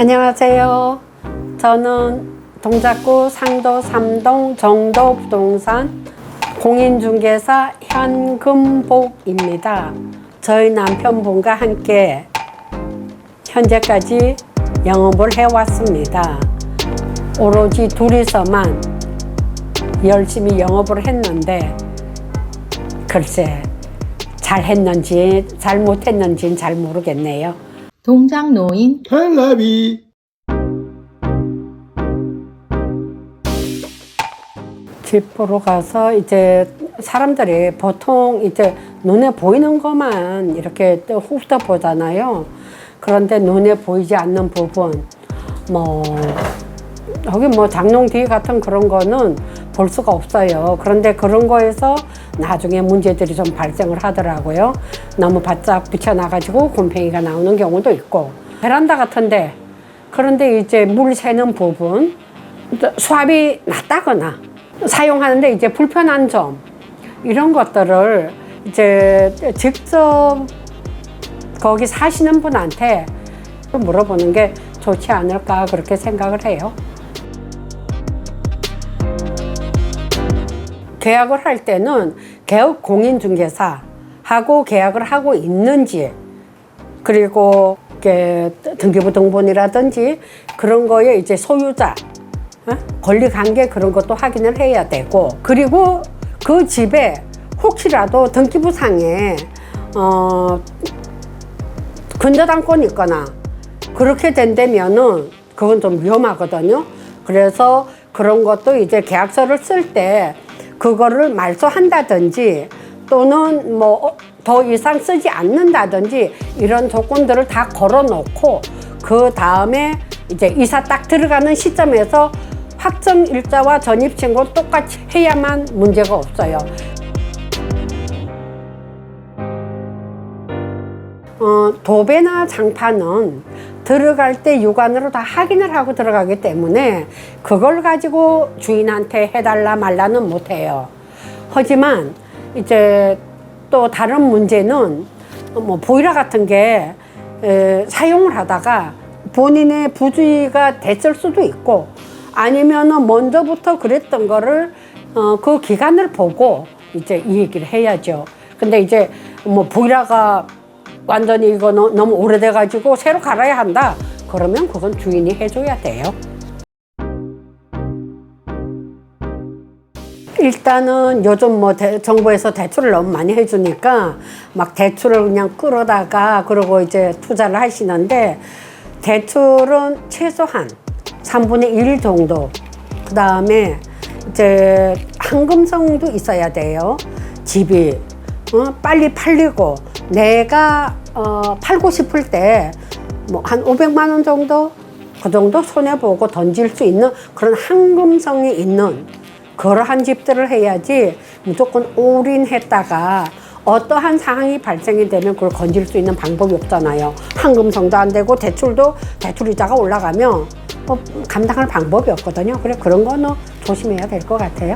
안녕하세요. 저는 동작구 상도 삼동 정도 부동산 공인중개사 현금복입니다. 저희 남편분과 함께 현재까지 영업을 해왔습니다. 오로지 둘이서만 열심히 영업을 했는데 글쎄 잘 했는지 잘 못했는지는 잘 모르겠네요. 동작 노인 텔레비 집 보러 가서 이제 사람들이 보통 이제 눈에 보이는 것만 이렇게 또 훑어보잖아요. 그런데 눈에 보이지 않는 부분, 뭐, 여기 뭐 장롱 뒤 같은 그런 거는 볼 수가 없어요. 그런데 그런 거에서 나중에 문제들이 좀 발생을 하더라고요. 너무 바짝 붙여놔가지고 곰팡이가 나오는 경우도 있고. 베란다 같은데, 그런데 이제 물 새는 부분, 수압이 낮다거나 사용하는데 이제 불편한 점 이런 것들을 이제 직접 거기 사시는 분한테 물어보는 게 좋지 않을까 그렇게 생각을 해요. 계약을 할 때는 개업 공인중개사하고 계약을 하고 있는지 그리고 이렇게 등기부 등본이라든지 그런 거에 이제 소유자 어? 권리 관계 그런 것도 확인을 해야 되고 그리고 그 집에 혹시라도 등기부상에 어 근저당권이 있거나 그렇게 된다면은 그건 좀 위험하거든요. 그래서 그런 것도 이제 계약서를 쓸때 그거를 말소한다든지 또는 뭐 더 이상 쓰지 않는다든지 이런 조건들을 다 걸어 놓고 그 다음에 이제 이사 딱 들어가는 시점에서 확정 일자와 전입 신고 똑같이 해야만 문제가 없어요. 어, 도배나 장판은 들어갈 때 육안으로 다 확인을 하고 들어가기 때문에 그걸 가지고 주인한테 해달라 말라는 못해요. 하지만 이제 또 다른 문제는 뭐 보이라 같은 게 에, 사용을 하다가 본인의 부주의가 됐을 수도 있고 아니면은 먼저부터 그랬던 거를 어, 그 기간을 보고 이제 이 얘기를 해야죠. 근데 이제 뭐 보이라가 완전히 이거 너- 너무 오래돼 가지고 새로 갈아야 한다. 그러면 그건 주인이 해줘야 돼요. 일단은 요즘 뭐 대- 정부에서 대출을 너무 많이 해주니까 막 대출을 그냥 끌어다가 그러고 이제 투자를 하시는데 대출은 최소한 3분의 1 정도 그 다음에 이제 한금성도 있어야 돼요. 집이 어, 빨리 팔리고 내가 어, 팔고 싶을 때 뭐 한 500만 원 정도 그 정도 손해 보고 던질 수 있는 그런 한금성이 있는 그러한 집들을 해야지 무조건 올인했다가 어떠한 상황이 발생이 되면 그걸 건질 수 있는 방법이 없잖아요. 한금성도 안 되고 대출도 대출이자가 올라가면 뭐 감당할 방법이 없거든요. 그래 그런 거는 조심해야 될 것 같아요.